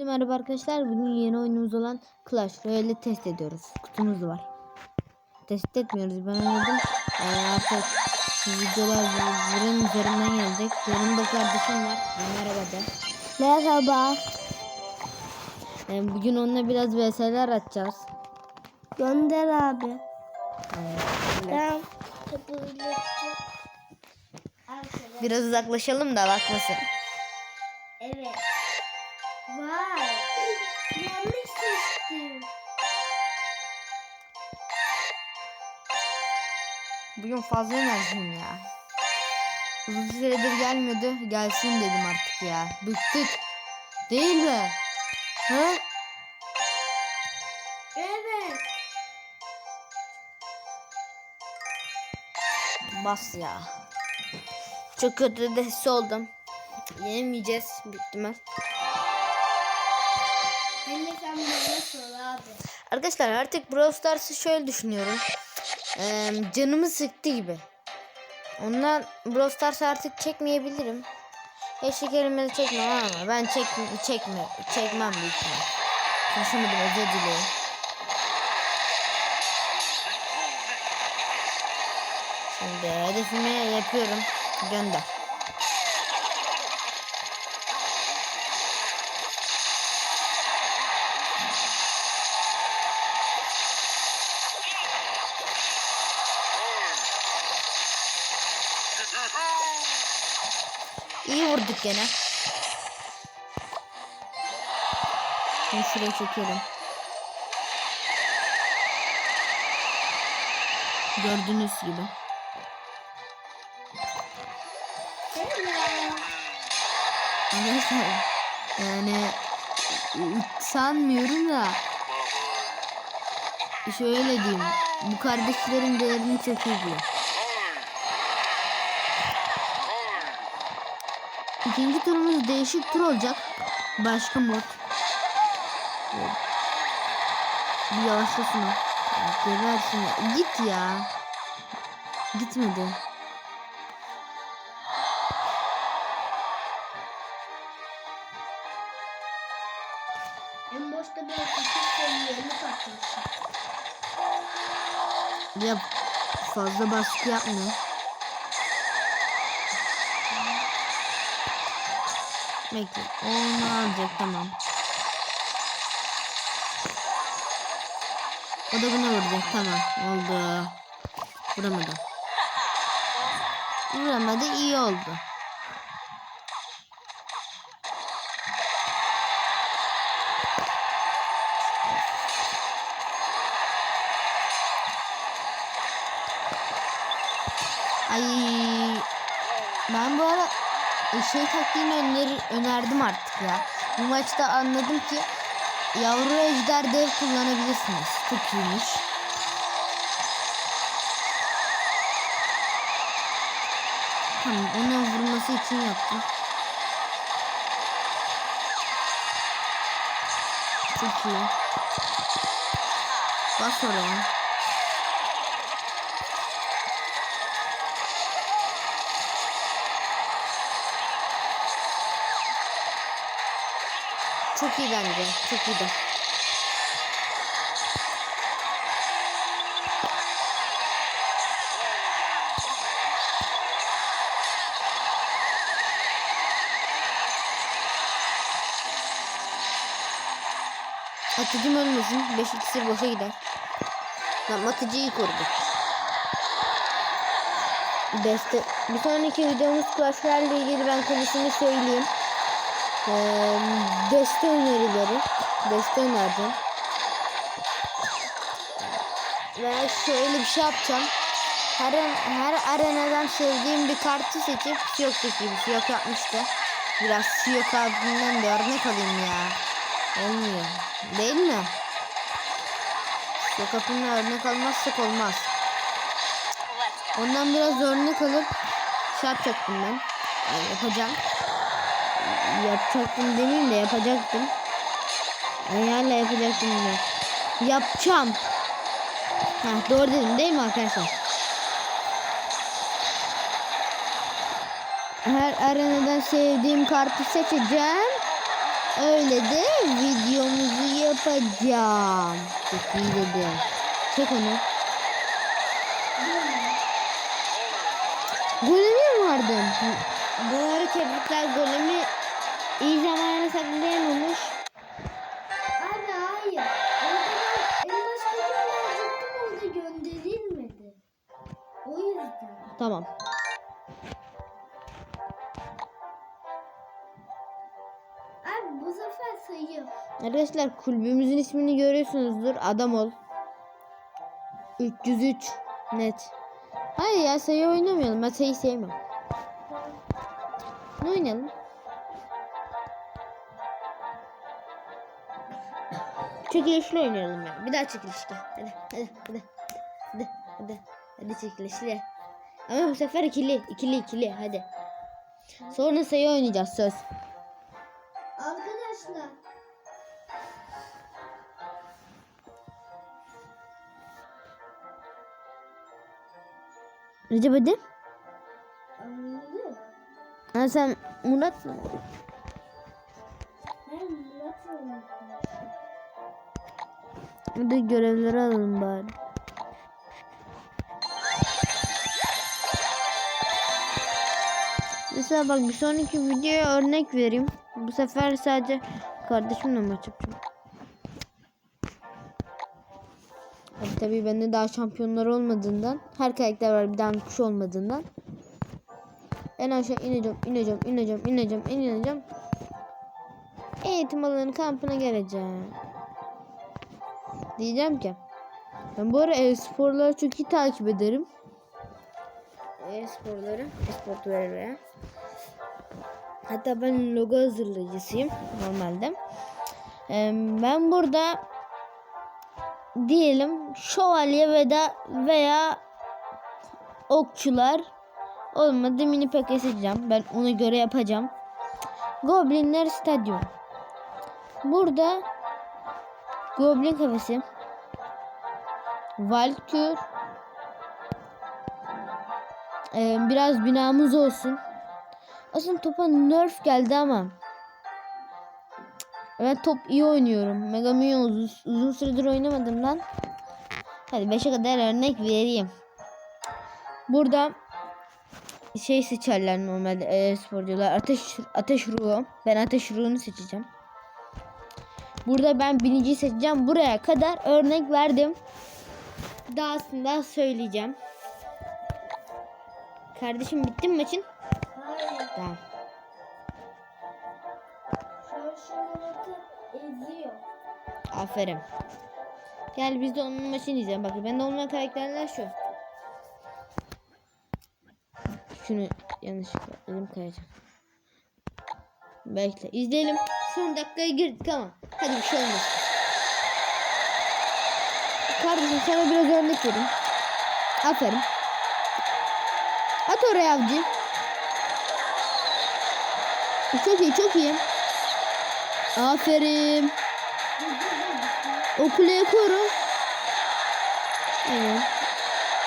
Herkese merhaba arkadaşlar. Bugün yeni oyunumuz olan Clash Royale'i test ediyoruz. Kutumuz var. Test etmiyoruz. Ben oynadım. Yani artık videolar bunun üzerinden gelecek. Yanımda kardeşim var. Merhaba de. Merhaba. Yani bugün onunla biraz VS'ler atacağız. Gönder abi. Yani Tamam. biraz uzaklaşalım da bakmasın. Bugün fazla enerjim ya. Uzun süredir gelmiyordu. Gelsin dedim artık ya. Bıktık. Değil mi? Hı? Evet. Bas ya. Çok kötü de oldum. Yenemeyeceğiz büyük ihtimal. Hele sen bana sor abi. Arkadaşlar artık Brawl Stars'ı şöyle düşünüyorum. Ee, canımı sıktı gibi. Ondan Brawl Stars'ı artık çekmeyebilirim. Eşlik kelimede çekmem ama ben çek, çekme, çekmem büyük ihtimal. Konuşamadım özür dilerim. Şimdi hedefimi yapıyorum. Gönder. Vurduk gene. Şimdi şuraya çekelim. Gördüğünüz gibi. Arkadaşlar yani sanmıyorum da şöyle diyeyim bu kardeşlerin değerini çok iyi biliyor. İkinci turumuz değişik tur olacak. Başka mod. Bir yavaşlasın o. Gebersin ya. Git ya. Gitmedi. En başta bir seviyerini patlamışım. Ya fazla baskı yapma. Bekle. Onu alacak tamam. O da buna vuracak tamam. Oldu. Vuramadı. Vuramadı iyi oldu. Ay ben bu ara şey taktiğini öneri, önerdim artık ya. Bu maçta anladım ki yavru ejder dev kullanabilirsiniz. Çok iyiymiş. Tamam ona vurması için yaptım. Çok iyi. Bas oraya. Çok iyi bence. Çok iyi de. Atıcım ölmesin. 5 iksir boşa gider. Tamam atıcıyı koruduk. Deste bir sonraki videomuz Clash ile ilgili ben konusunu söyleyeyim. Ee, deste önerileri. Deste önereceğim. Veya şöyle bir şey yapacağım. Her, her arenadan sevdiğim bir kartı seçip Siyok'taki gibi Siyok yapmıştı. Biraz Siyok abinden de örnek alayım ya. Olmuyor. Değil mi? Siyok abinden örnek almazsak olmaz. Ondan biraz örnek alıp şey yapacaktım ben. Yani yapacağım yapacaktım demeyeyim de yapacaktım. Hala yapacaktım ya. Yapacağım. Ha, doğru dedim değil mi arkadaşlar? Her arenadan sevdiğim kartı seçeceğim. Öyle de videomuzu yapacağım. Çok iyi dedim. Çek onu. Golemi mi vardı? Bu ara tebrikler golemi iyi zamana saklayamamış. Abi hayır. En başta gönderecektim orada gönderilmedi. O yüzden. Tamam. Abi bu sefer sayıyor. Arkadaşlar kulübümüzün ismini görüyorsunuzdur. Adam ol. 303 net. Hayır ya sayı oynamayalım. Ben sayı sevmem. Ne oynayalım? Çekilişli oynayalım ya. Bir daha çekilişli. Hadi hadi hadi. Hadi hadi. Hadi çekilişli. Ama bu sefer ikili. ikili ikili. Hadi. Sonra sayı oynayacağız söz. Arkadaşlar. Recep hadi. Anladım. Ha sen Murat mı? Ben Murat'ı unuttum. Hadi görevleri alalım bari. Mesela bak bir sonraki videoya örnek vereyim. Bu sefer sadece kardeşimle maç yapacağım. Tabii tabii bende daha şampiyonlar olmadığından, her karakter var bir tane kuş olmadığından. En aşağı ineceğim, ineceğim, ineceğim, ineceğim, ineceğim. Eğitim alanı kampına geleceğim. Diyeceğim ki ben bu ara e-sporları çok iyi takip ederim. E-sporları, e-sporları Hatta ben logo hazırlayıcısıyım normalde. Ee, ben burada diyelim şövalye veya veya okçular olmadı mini pack seçeceğim. Ben ona göre yapacağım. Goblinler Stadyum. Burada Goblin kafesi. Valkür. Ee, biraz binamız olsun. Aslında topa nerf geldi ama. Ben top iyi oynuyorum. Mega Million uzun, uzun süredir oynamadığımdan. Hadi 5'e kadar örnek vereyim. Burada şey seçerler normalde e, sporcular. Ateş ateş ruhu. Ben ateş ruhunu seçeceğim. Burada ben biniciyi seçeceğim. Buraya kadar örnek verdim. Dahasında söyleyeceğim. Kardeşim bitti mi maçın? Hayır. Tamam. Eziyor. Aferin. Gel biz de onun maçını izleyelim. Bakın bende olmayan karakterler şu. Şunu yanlışlıkla elim kayacak. Bekle izleyelim. Son dakikaya girdik ama. Hadi bir şey olmaz. Kardeşim sana biraz örnek vereyim. Aferin. At oraya avcı. Çok iyi çok iyi. Aferin. O kuleyi koru. Evet.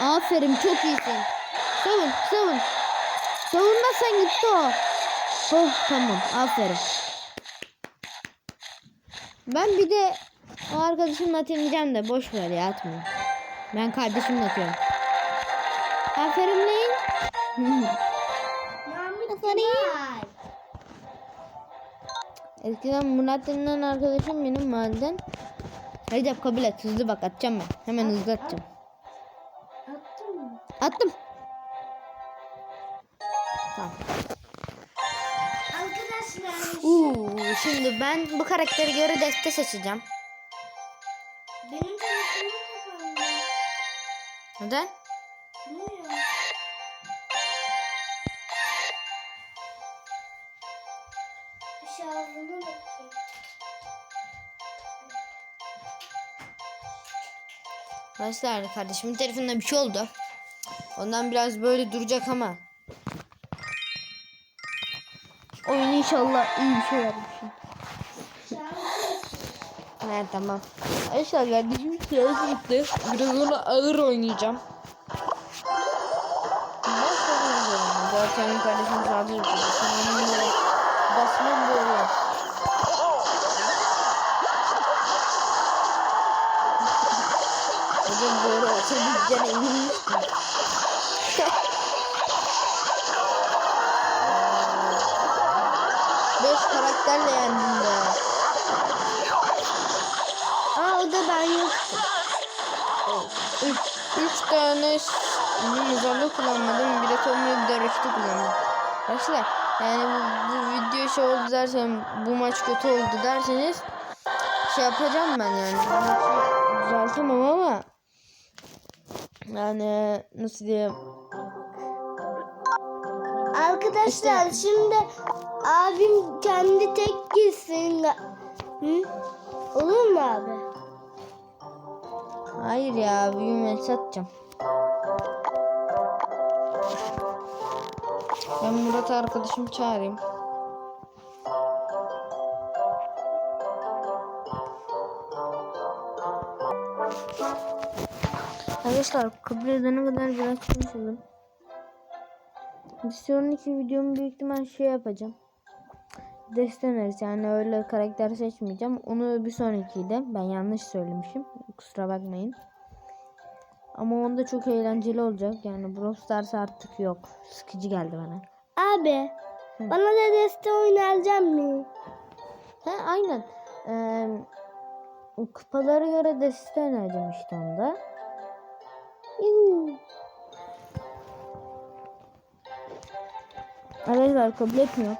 Aferin çok iyisin. Savun savun. Savunmazsan gitti o. Oh tamam aferin. Ben bir de o arkadaşımla atayım de boş ver ya atmıyor. Ben kardeşimle atıyorum. Aferin lan. Aferin. Eskiden Murat denilen arkadaşım benim mahalleden. Recep kabul et hızlı bak atacağım ben. Hemen hızlı atacağım. Attın mı? Attım. Tamam. Arkadaşlar şimdi ben bu karaktere göre deste seçeceğim. benim telefonum kapandı. Neden? Ne bakayım. Arkadaşlar kardeşimin telefonuna bir şey oldu. Ondan biraz böyle duracak ama oyun inşallah iyi bir şey vermişim. He tamam. Arkadaşlar kardeşim biraz gitti. Biraz onu ağır oynayacağım. Nasıl oynayacağım? Zaten kardeşim sadece yapıyor. Sen onunla basmam böyle. Hocam böyle olsa bizden emin misin? Karakterle yendim be. Aa o da ben yoktum. Üç, üç tane mizarlı kullanmadım. Bir de Tommy bir de Rift'i kullandım. Arkadaşlar yani bu, bu video şey oldu dersen bu maç kötü oldu derseniz şey yapacağım ben yani. Düzeltemem ama yani nasıl diyeyim Arkadaşlar şimdi abim kendi tek gitsin. Hı? Olur mu abi? Hayır ya büyüme satacağım. Ben Murat arkadaşım çağırayım. Arkadaşlar kabul edene kadar biraz konuşalım. Bir sonraki videomu büyük ihtimal şey yapacağım. Destoners yani öyle karakter seçmeyeceğim. Onu bir sonrakiydi. Ben yanlış söylemişim. Kusura bakmayın. Ama onda çok eğlenceli olacak. Yani Brawl Stars artık yok. Sıkıcı geldi bana. Abi bana da deste oynayacak mı? He aynen. Ee, kupalara göre de site önereceğim işte onda. Yuh. Arkadaşlar kabul etmiyor.